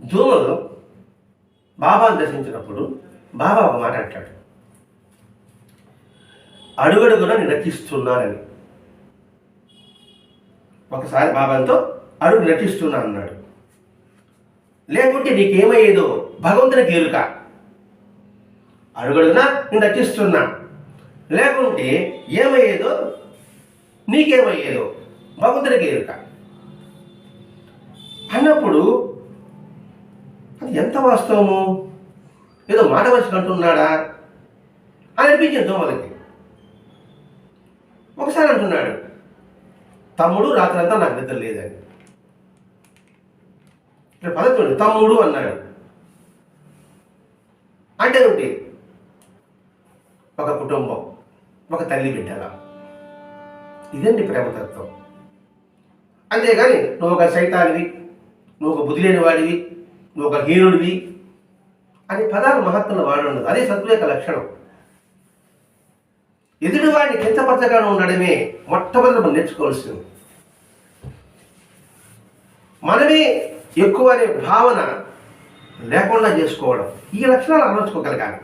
దోమలు బాబాను దర్శించినప్పుడు బాబా ఒక మాట అంటాడు. అడుగడుగున నేను ఒకసారి బాబాతో అడుగు రక్షిస్తున్నా అన్నాడు. లేకుంటే నీకేమయ్యేదో భగవంతునికి ఎరుక అడుగడుగునా నేను రక్షిస్తున్నా లేకుంటే ఏమయ్యేదో నీకేమయ్యేదో భగవంతునికి గేలుక అన్నప్పుడు అది ఎంత వాస్తవము? ఏదో మాట మనిషి అంటున్నాడా? అని అనిపించింది దోమలకి ఒకసారి అంటున్నాడు తమ్ముడు రాత్రంతా నాకు నిద్ర లేదని. ఇక్కడ పదకొండు తమ్ముడు అన్నాడు. అంటే ఒకటి ఒక కుటుంబం ఒక తల్లి బిడ్డల. ఇదండి ప్రేమతత్వం? అంతేగాని నువ్వు ఒక సైతానివి నువ్వు ఒక బుద్ధి లేని వాడివి నువ్వు ఒక హీనుడివి అనే పదాలు మహత్తులు వాడుండదు. అదే సద్గురు యొక్క లక్షణం. ఎదుటి వాడిని కించపరచగా ఉండడమే మొట్టమొదటి మనం నేర్చుకోవాల్సింది. మనమే ఎక్కువ అనే భావన లేకుండా చేసుకోవడం. ఈ లక్షణాలు అలవర్చుకోగలగాలి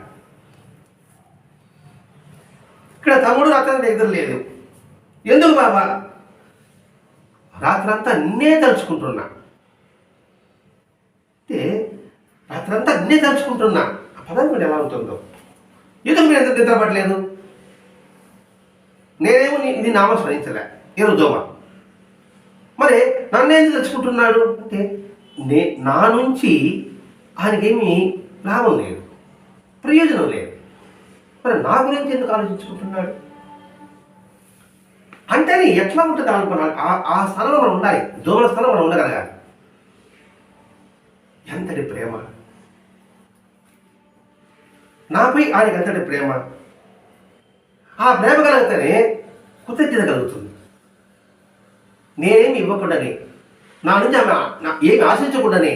ఇక్కడ తమ్ముడు అతని దగ్గర లేదు ఎందుకు బాబా? రాత్రంతా నేనే తలుచుకుంటున్నా అంటే రాత్రంతా అన్నీ తలుచుకుంటున్నా. ఆ పదం కూడా ఎలా ఉంటుందో ఎందుకు మీరు ఎంత నిద్రపడలేదు నేనేమో నీ నీ నామం స్మరించలే. ఏదో దోమ. మరి నన్నేం తెలుసుకుంటున్నాడు అంటే నే నా నుంచి ఆయనకేమీ లాభం లేదు. ప్రయోజనం లేదు. మరి నా గురించి ఎందుకు ఆలోచించుకుంటున్నాడు? అంటేనే ఎట్లా ఉంటుంది అనుకున్నాడు ఆ ఆ స్థలంలో మనం ఉండాలి. దోమల స్థలం మనం ఉండగలగాలి. ఎంతటి ప్రేమ. నాపై ఆయనకి ఎంతటి ప్రేమ. ఆ ప్రేమ కలిగితేనే కృతజ్ఞత కలుగుతుంది. నేనేమి ఇవ్వకుండానే నా నుంచి ఆమె నా- ఏమి ఆశించకుండానే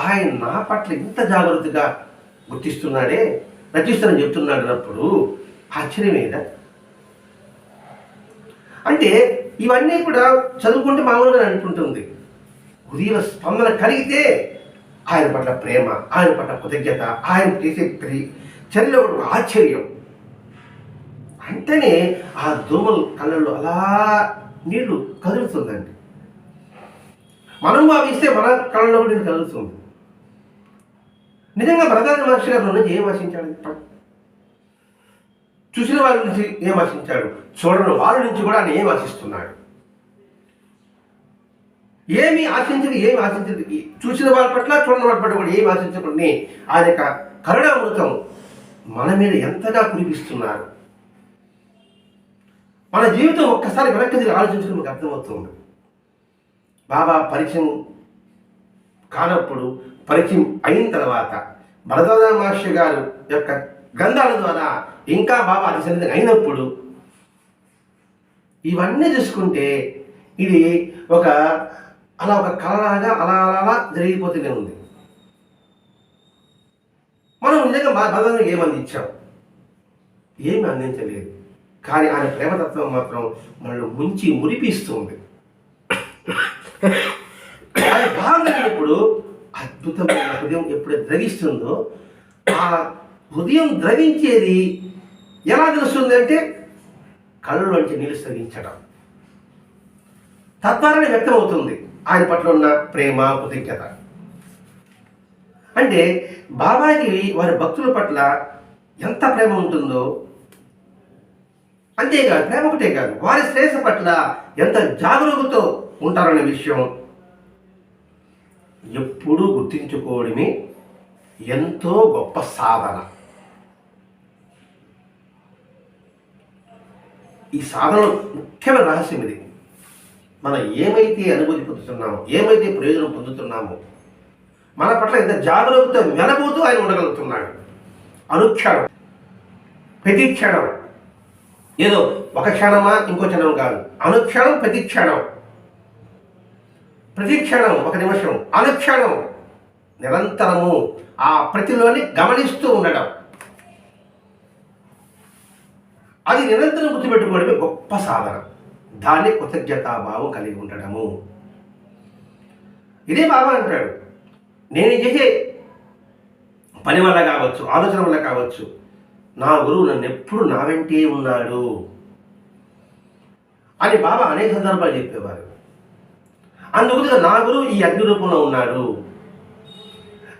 ఆయన నా పట్ల ఇంత జాగ్రత్తగా గుర్తిస్తున్నాడే రచిస్తానని చెప్తున్నాడు అన్నప్పుడు ఆశ్చర్యమేదా అంటే ఇవన్నీ కూడా చదువుకుంటే మామూలుగా అనుకుంటుంది హృదయ స్పందన కలిగితే ఆయన పట్ల ప్రేమ ఆయన పట్ల కృతజ్ఞత ఆయన చేసే ప్రతి చర్యలో ఒక ఆశ్చర్యం. అంటేనే ఆ దోమలు కళ్ళల్లో అలా నీళ్ళు కదులుతుందండి. మనం భావిస్తే మన కళ్ళలో కూడా నీళ్ళు కదులుతుంది. నిజంగా ప్రధాన మహర్షి గారు నుంచి ఏం ఆశించాడు? చూసిన వాళ్ళ నుంచి ఏం ఆశించాడు? చూడని వారి నుంచి కూడా ఆయన ఏం ఆశిస్తున్నాడు? ఏమి ఆశించదు ఏమి ఆశించదు చూసిన వాళ్ళ పట్ల చూడని వాళ్ళ పట్ల కూడా ఏమి ఆశించకుండా ఆయన యొక్క కరుణామృతం మన మీద ఎంతగా కురిపిస్తున్నారు? మన జీవితం ఒక్కసారి వెనక్కి తిరిగి ఆలోచించుకుని మీకు అర్థమవుతుంది. బాబా పరిచయం కానప్పుడు పరిచయం అయిన తర్వాత భరదాద మహర్షి గారు యొక్క గ్రంథాల ద్వారా ఇంకా బాబా అతి అయినప్పుడు ఇవన్నీ చూసుకుంటే ఇది ఒక అలా ఒక కలలాగా అలా అలా అలా జరిగిపోతూనే ఉంది. మనం నిజంగా మా ఏమి అందించాం ఏమి అందించలేదు. కానీ ఆయన ప్రేమతత్వం మాత్రం మనల్ని ముంచి మురిపిస్తుంది. ఆయన భాగమైనప్పుడు అద్భుతమైన హృదయం ఎప్పుడు ద్రవిస్తుందో ఆ హృదయం ద్రవించేది ఎలా తెలుస్తుంది అంటే కళ్ళలోంచి నీళ్ళు స్రవించడం. తద్వారానే వ్యక్తమవుతుంది. ఆయన పట్ల ఉన్న ప్రేమ కృతజ్ఞత. అంటే బాబాకి వారి భక్తుల పట్ల ఎంత ప్రేమ ఉంటుందో? అంతేకాదు ప్రేమ ఒకటే కాదు వారి శ్రేయస్సు పట్ల ఎంత జాగరూకతో ఉంటారనే విషయం ఎప్పుడూ గుర్తించుకోవడమే ఎంతో గొప్ప సాధన. ఈ సాధనలో ముఖ్యమైన రహస్యం ఇది. మనం ఏమైతే అనుభూతి పొందుతున్నామో ఏమైతే ప్రయోజనం పొందుతున్నామో మన పట్ల ఎంత జాగరూకత వెనబోతూ ఆయన ఉండగలుగుతున్నాడు. అనుక్షణం ప్రతి క్షణం. ఏదో ఒక క్షణమా ఇంకో క్షణం కాదు. అనుక్షణం ప్రతి క్షణం. ప్రతి క్షణం ఒక నిమిషం. అనుక్షణం. నిరంతరము ఆ ప్రతిలోని గమనిస్తూ ఉండడం అది నిరంతరం గుర్తుపెట్టుకోవడమే గొప్ప సాధన. దాన్ని కృతజ్ఞతాభావం కలిగి ఉండడము ఇదే బాబా అంటాడు. నేను చేసే పని వల్ల కావచ్చు ఆలోచన వల్ల కావచ్చు నా గురువు నన్ను ఎప్పుడు నా వెంటే ఉన్నాడు అని బాబా అనేక సందర్భాలు చెప్పేవారు. అందుకు నా గురువు ఈ అగ్ని రూపంలో ఉన్నాడు.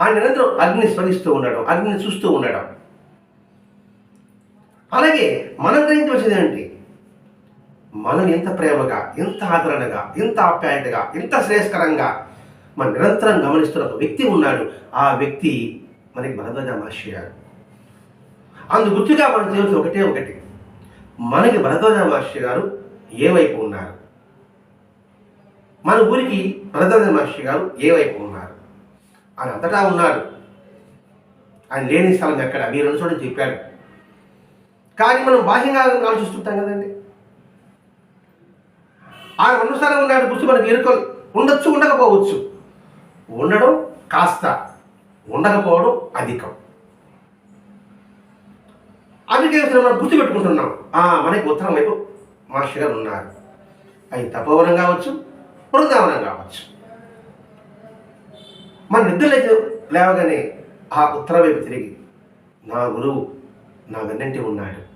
ఆ నిరంతరం అగ్ని స్మరిస్తూ ఉండడం అగ్నిని చూస్తూ ఉండడం. అలాగే మనం గ్రహించవలసింది ఏంటి మనం ఎంత ప్రేమగా ఎంత ఆదరణగా ఎంత ఆప్యాయతగా ఎంత శ్రేయస్కరంగా మనం నిరంతరం గమనిస్తున్న ఒక వ్యక్తి ఉన్నాడు. ఆ వ్యక్తి మనకి భరద్వాజ మహర్షి గారు అందు గుర్తుగా మనం చేయవలసిన ఒకటే ఒకటి. మనకి భరద్వాజ మహర్షి గారు ఏ వైపు ఉన్నారు? మన ఊరికి భరద్వాజ మహర్షి గారు ఏ వైపు ఉన్నారు? ఆయన అంతటా ఉన్నారు ఆయన లేని స్థలం ఎక్కడ? మీరు అనుసోడని చెప్పాడు కానీ మనం బాహ్యంగా ఆలోచిస్తుంటాం కదండి. ఆయన అనుసారం ఉన్నాడు గుర్తు మనకి ఎరుకలు ఉండొచ్చు ఉండకపోవచ్చు. ఉండడం కాస్త ఉండకపోవడం అధికం. అందుకే మనం గుర్తుపెట్టుకుంటున్నాం. ఆ, మనకి ఉత్తరం వైపు మహర్షి గారు ఉన్నారు. అది తపోవనం కావచ్చు బృందావనం కావచ్చు. మన నిద్ర లేవగానే ఆ ఉత్తరం వైపు తిరిగి నా గురువు నా వెన్నంటి ఉన్నాడు.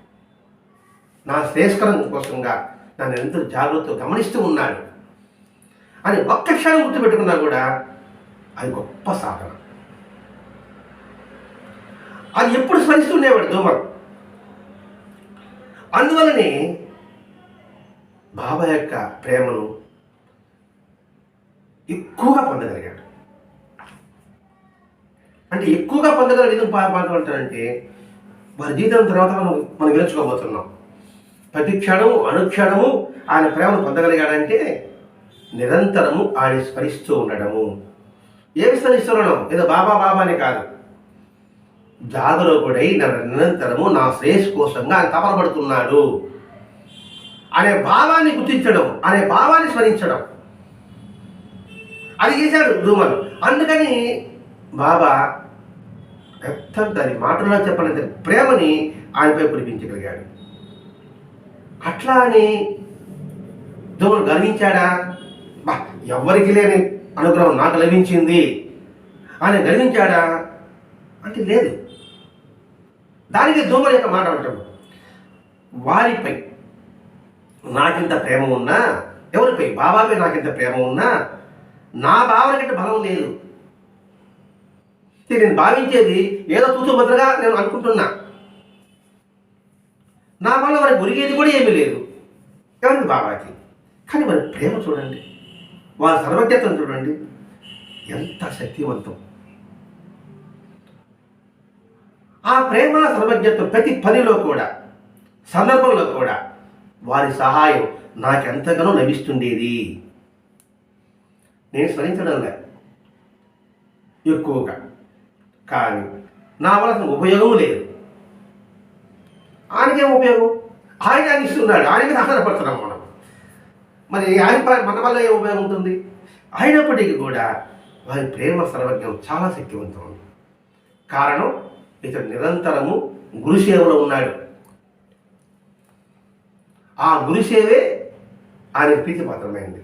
నా శ్రేయస్కరం కోసంగా నన్ను ఎంతో జాగ్రత్తగా గమనిస్తూ ఉన్నాడు. అని ఒక్క క్షణం గుర్తుపెట్టుకున్నా కూడా అది గొప్ప సాధన. అది ఎప్పుడు స్మరిస్తుండేవాడు దోమలు అందువలనే బాబా యొక్క ప్రేమను ఎక్కువగా పొందగలిగాడు. అంటే ఎక్కువగా పొందగలిగి ఎందుకు బాగా పొందగలుగుతాడంటే వారి జీవితం తర్వాత మనం మనం గెలుచుకోబోతున్నాం. ప్రతి క్షణము అనుక్షణము ఆయన ప్రేమను పొందగలిగాడంటే నిరంతరము ఆయన స్మరిస్తూ ఉండడము. ఏమి ఈశ్వరుడు? ఉండడం ఏదో బాబా బాబా అని కాదు. జాగరూకుడై నిరంతరము నా శ్రేయస్ కోసంగా ఆయన తపనపడుతున్నాడు అనే భావాన్ని గుర్తించడం అనే భావాన్ని స్మరించడం. అది చేశాడు ధూమన్ అందుకని బాబా ఎంత దాని మాటల్లో చెప్పలేదు ప్రేమని ఆయనపై కురిపించగలిగాడు. అట్లా అని ధూమన్ గర్వించాడా? బా ఎవరికి లేని అనుగ్రహం నాకు లభించింది. ఆయన గర్వించాడా? అంటే లేదు. దానికి దూమల యొక్క మాట అంటాడు. వారిపై నాకింత ప్రేమ ఉన్నా ఎవరిపై? బాబాపై నాకింత ప్రేమ ఉన్నా నా భావన కంటే బలం లేదు. నేను భావించేది ఏదో తూతు భద్రగా నేను అనుకుంటున్నా. నా వల్ల వారికి ఒరిగేది కూడా ఏమీ లేదు. ఎవరికి బాబాకి కానీ మరి ప్రేమ చూడండి. వారి సర్వజ్ఞతను చూడండి. ఎంత శక్తివంతం. ఆ ప్రేమ సర్వజ్ఞత ప్రతి పనిలో కూడా సందర్భంలో కూడా వారి సహాయం నాకెంతగానో లభిస్తుండేది. నేను స్మరించడంలే ఎక్కువగా. కానీ నా వలన ఉపయోగం లేదు. ఆయనకేం ఉపయోగం? ఆయన ఇస్తున్నాడు. ఆయనకి ఆధారపడుతున్నాం మనం. మరి ఆయన మన వల్ల ఏ ఉపయోగం ఉంటుంది అయినప్పటికీ కూడా వారి ప్రేమ సర్వజ్ఞం చాలా శక్తివంతం కారణం ఇతడు నిరంతరము గురుసేవలో ఉన్నాడు. ఆ గురుసేవే ఆయన ప్రీతిపాత్రమైంది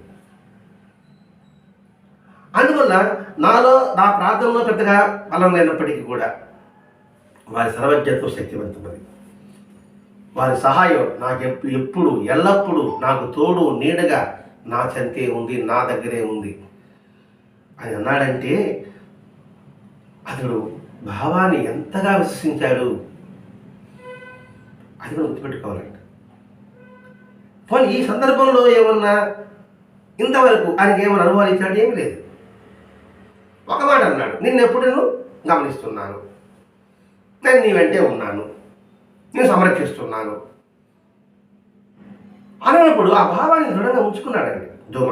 అందువల్ల నాలో నా ప్రార్థనలో పెద్దగా బలం లేనప్పటికీ కూడా వారి సర్వజ్ఞత్వం శక్తివంతమైంది వారి సహాయం నాకు ఎప్పుడు ఎల్లప్పుడూ నాకు తోడు నీడగా నా చెంతే ఉంది నా దగ్గరే ఉంది. అని అన్నాడంటే అతడు భావాన్ని ఎంతగా విశ్వసించాడు? అది మనం గుర్తుపెట్టుకోవాలండి పోనీ ఈ సందర్భంలో ఏమన్నా ఇంతవరకు ఆయనకి ఏమైనా అనుభవాలు ఇచ్చాడు ఏమీ లేదు. ఒక మాట అన్నాడు నిన్నెప్పుడు నేను గమనిస్తున్నాను. నేను నీ వెంటే ఉన్నాను. నేను సంరక్షిస్తున్నాను. అన్నప్పుడు ఆ భావాన్ని దృఢంగా ఉంచుకున్నాడండి ధూమ.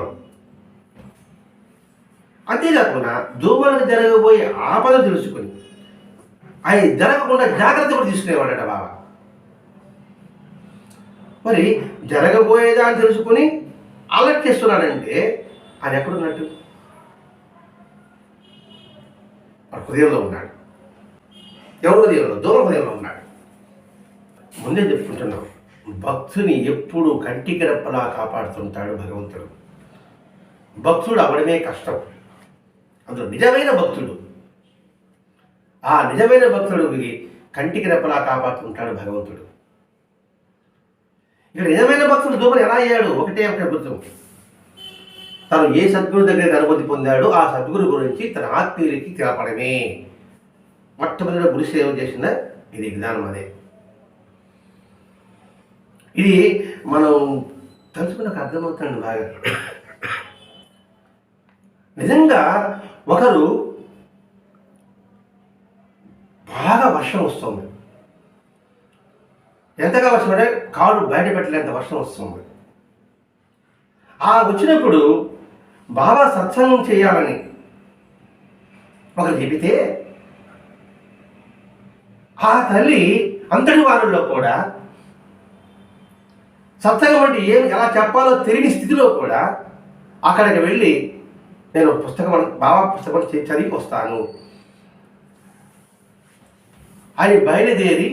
అంతేకాకుండా ధూమలకు జరగబోయే ఆపద తెలుసుకుని అవి జరగకుండా జాగ్రత్త కూడా తీసుకునేవాడట బాబా. మరి జరగబోయేదా అని తెలుసుకుని అలర్ట్ చేస్తున్నాడంటే అది ఎక్కడున్నట్టు హృదయంలో ఉన్నాడు. ఎవరి హృదయంలో దూర హృదయంలో ఉన్నాడు. ముందే చెప్పుకుంటున్నాం. భక్తుని ఎప్పుడు కంటికి రెప్పలా కాపాడుతుంటాడు భగవంతుడు. భక్తుడు అవడమే కష్టం. అందులో నిజమైన భక్తుడు. ఆ నిజమైన భక్తుడు కంటికి రెప్పలా కాపాడుతుంటాడు భగవంతుడు. ఇక్కడ నిజమైన భక్తుడు దూమని ఎలా అయ్యాడు? ఒకటే ఒకటే గుర్తు. తను ఏ సద్గురు దగ్గర అనుమతి పొందాడో ఆ సద్గురు గురించి తన ఆత్మీయులకి తెలపడమే. మొట్టమొదటి గురు సేవ చేసిన ఇది విధానం అదే. ఇది మనం తలుచుకున్నాక అర్థమవుతుంది బాగా. నిజంగా ఒకరు బాగా వర్షం వస్తుంది. ఎంతగా వర్షం అంటే కాళ్ళు బయట పెట్టలేంత వర్షం వస్తుంది. ఆ వచ్చినప్పుడు బాగా సత్సంగం చేయాలని ఒకరు చెబితే ఆ తల్లి అంతటి వారిలో కూడా సత్సంగం అంటే ఏమి ఎలా చెప్పాలో తెలియని స్థితిలో కూడా అక్కడికి వెళ్ళి నేను పుస్తకం బాబా పుస్తకం చదివి వస్తాను. అని బయలుదేరి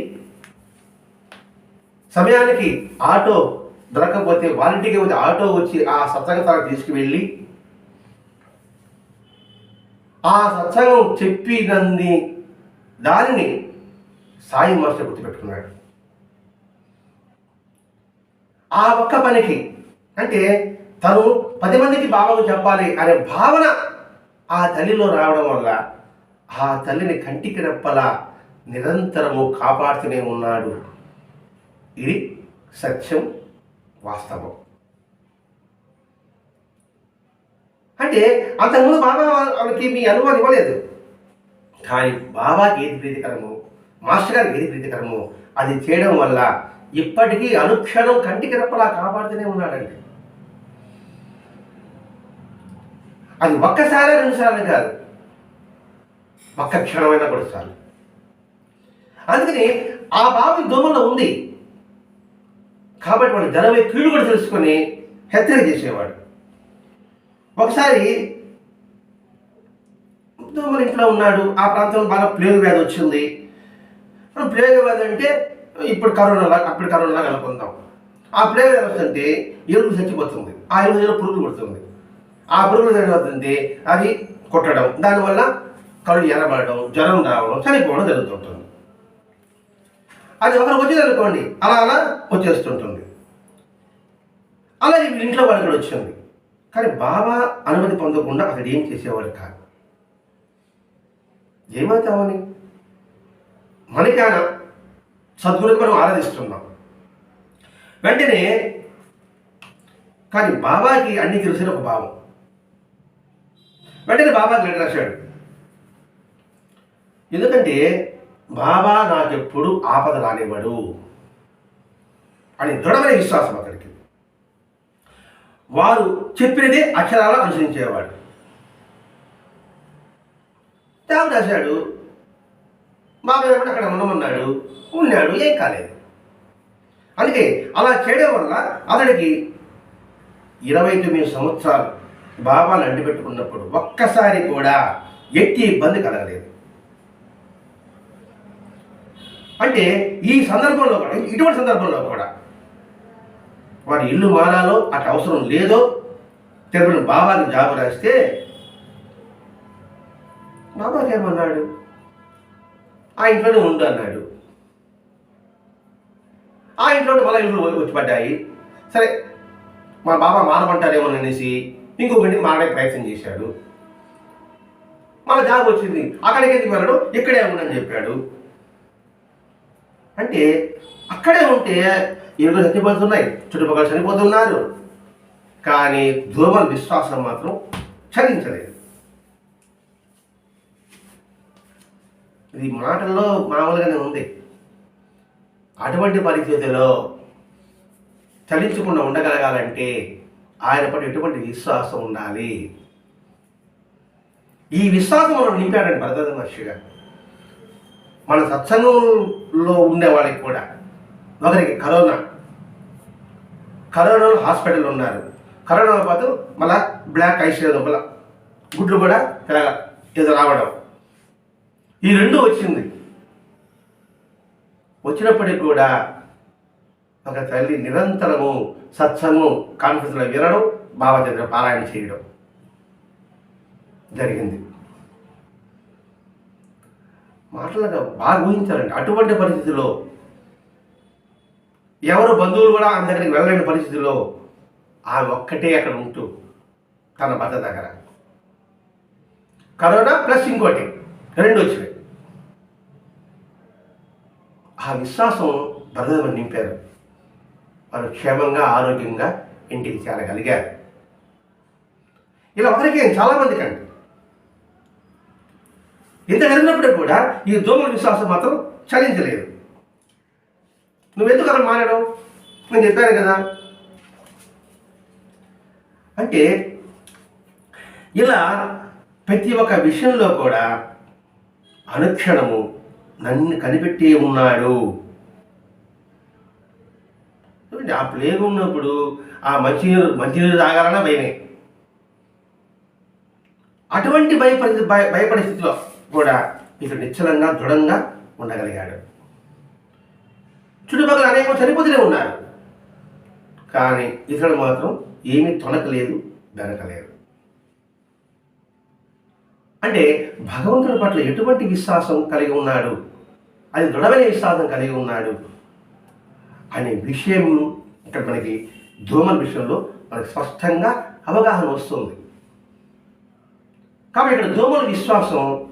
సమయానికి ఆటో దొరకకపోతే వాలంటీర్కి వచ్చి ఆటో వచ్చి ఆ సత్సంగ తీసుకువెళ్ళి ఆ సత్సంగం చెప్పినన్ని దానిని సాయి మాస్టర్ గుర్తుపెట్టుకున్నాడు. ఆ ఒక్క పనికి. అంటే తను పది మందికి బాబాకు చెప్పాలి అనే భావన ఆ తల్లిలో రావడం వల్ల ఆ తల్లిని కంటికి రెప్పలా నిరంతరము కాపాడుతూనే ఉన్నాడు. ఇది సత్యం వాస్తవం. అంటే అంతకుముందు బాబా వాళ్ళకి మీ అనుభవం ఇవ్వలేదు. కానీ బాబాకి ఏది ప్రీతికరము మాస్టర్ గారికి ఏది ప్రీతికరము అది చేయడం వల్ల ఇప్పటికీ అనుక్షణం కంటికి రెప్పలా కాపాడుతూనే ఉన్నాడండి. అది ఒక్కసారి రెండుసార్లు కాదు. ఒక్క క్షణమైనా కూడా చాలు. అందుకని ఆ బావి దోమలో ఉంది. కాబట్టి వాడు ధనమే కీడు కూడా తెలుసుకొని హెచ్చరిక చేసేవాడు. ఒకసారి దోమల ఇంట్లో ఉన్నాడు. ఆ ప్రాంతంలో బాగా ప్లేగు వ్యాధి వచ్చింది. ప్లేగు వ్యాధి అంటే ఇప్పుడు కరోనా లాగా అప్పుడు కరోనా లాగా అనుకుందాం. ఆ ప్లేగ్ వ్యాధి వస్తుంటే ఎరుపు చచ్చిపోతుంది ఆ ఎరుపు పురుగులు పడుతుంది. ఆ పురుగులు ఏమవుతుంది అది కొట్టడం. దానివల్ల కళ్ళు ఎర్రబడడం జ్వరం రావడం చనిపోవడం జరుగుతుంటుంది. అది ఒకరికి వచ్చింది అనుకోండి అలా అలా వచ్చేస్తుంటుంది. అలా ఇంట్లో వాళ్ళకి కూడా వచ్చింది. కానీ బాబా అనుమతి పొందకుండా అతడు ఏం చేసేవాడు కాదు. ఏమవుతామని? మనకాన సద్గురుని మనం ఆరాధిస్తున్నాం వెంటనే కానీ బాబాకి అన్ని తెలిసిన ఒక భావం. వెంటనే బాబాకి లెటర్ రాశాడు. ఎందుకంటే బాబా నాకెప్పుడు ఆపద రానివ్వడు అని దృఢమైన విశ్వాసం అతడికి వారు చెప్పినదే అక్షరాలు అనుసరించేవాడు. దేవుడు రాశాడు బాబాయ్ కూడా అక్కడ ఉండమన్నాడు. ఉన్నాడు ఏం కాలేదు. అందుకే అలా చేయడం వల్ల అతడికి ఇరవై తొమ్మిది సంవత్సరాలు బాబాను అంటిపెట్టుకున్నప్పుడు ఒక్కసారి కూడా ఎట్టి ఇబ్బంది కలగలేదు. అంటే ఈ సందర్భంలో కూడా ఇటువంటి సందర్భంలో కూడా వాడి ఇల్లు మారాలో అటు అవసరం లేదో తెలుపుని బాబాకి జాబు రాస్తే బాబాకేమన్నాడు ఆ ఇంట్లోనే ఉండు అన్నాడు. ఆ ఇంట్లోనే మళ్ళీ ఇల్లు వచ్చి పడ్డాయి సరే మా బాబా మారమంటారేమో అనేసి ఇంకొక ఇంటికి మారడానికి ప్రయత్నం చేశాడు. మళ్ళీ జాబ్ వచ్చింది. అక్కడికి ఎందుకు వెళ్ళడు? ఇక్కడే ఉండని చెప్పాడు. అంటే అక్కడే ఉంటే ఇరువురు చచ్చిపోతున్నాయి చుట్టుపక్కల చనిపోతున్నారు. కానీ దూమల విశ్వాసం మాత్రం చలించలేదు ఇది మాటల్లో మామూలుగానే ఉంది. అటువంటి పరిస్థితిలో చలించకుండా ఉండగలగాలంటే ఆయన పట్ల ఎటువంటి విశ్వాసం ఉండాలి? ఈ విశ్వాసం మనం నింపాడండి భరత మహర్షి గారు. మన సత్సంగంలో ఉండే వాళ్ళకి కూడా. ఒకరికి కరోనా. కరోనాలో హాస్పిటల్ ఉన్నారు. కరోనా పాటు మళ్ళా బ్లాక్ ఐస్ లోపల గుడ్లు కూడా తిరగ ఏదో రావడం. ఈ రెండు వచ్చింది. వచ్చినప్పటికి కూడా ఒక తల్లి నిరంతరము సత్సంగం కాన్ఫరెన్స్లో వినడం భావచంద్ర పారాయణ చేయడం జరిగింది. మాటలుగా బాగా ఊహించాలండి. అటువంటి పరిస్థితిలో ఎవరు బంధువులు కూడా ఆమె దగ్గరికి వెళ్ళలేని పరిస్థితిలో ఆ ఒక్కటే అక్కడ ఉంటూ తన భర్త దగ్గర. కరోనా ప్లస్ ఇంకోటి. రెండు వచ్చినాయి. ఆ విశ్వాసం భర్త నింపారు. వారు క్షేమంగా ఆరోగ్యంగా ఇంటికి చేరగలిగారు. ఇలా ఒకరికి చాలామందికి అండి ఇంత జరిగినప్పుడు కూడా ఈ దోమల విశ్వాసం మాత్రం చలించలేదు. నువ్వెందుకు అలా మారడం? నేను చెప్పాను కదా. అంటే ఇలా ప్రతి ఒక్క విషయంలో కూడా అనుక్షణము నన్ను కనిపెట్టి ఉన్నాడు. చూడండి, ఆ ప్లేగ్ ఉన్నప్పుడు ఆ మంచినీరు మంచినీరు తాగాలన్నా భయమే. అటువంటి భయపరి భయ భయపడే స్థితిలో కూడా ఇతడు నిశ్చలంగా దృఢంగా ఉండగలిగాడు. చుట్టుపక్కల అనేక చనిపోతూనే ఉన్నారు. కానీ ఇతడు మాత్రం ఏమీ తొనకలేదు వెనకలేదు. అంటే భగవంతుడి పట్ల ఎటువంటి విశ్వాసం కలిగి ఉన్నాడు? అది దృఢమైన విశ్వాసం కలిగి ఉన్నాడు. అనే విషయం ఇక్కడ మనకి దోమల విషయంలో మనకి స్పష్టంగా అవగాహన వస్తుంది. కాబట్టి ఇక్కడ దోమల విశ్వాసం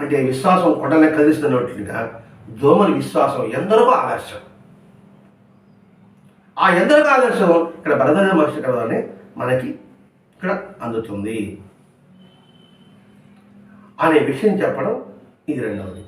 అంటే విశ్వాసం కొండలే కదిలిస్తున్నట్లుగా దోమల విశ్వాసం ఎందరికో ఆదర్శం. ఆ ఎందరికో ఆదర్శం ఇక్కడ భరతదేవ మహర్షి కథలోనే మనకి ఇక్కడ అందుతుంది. అనే విషయం చెప్పడం ఇది రెండవది.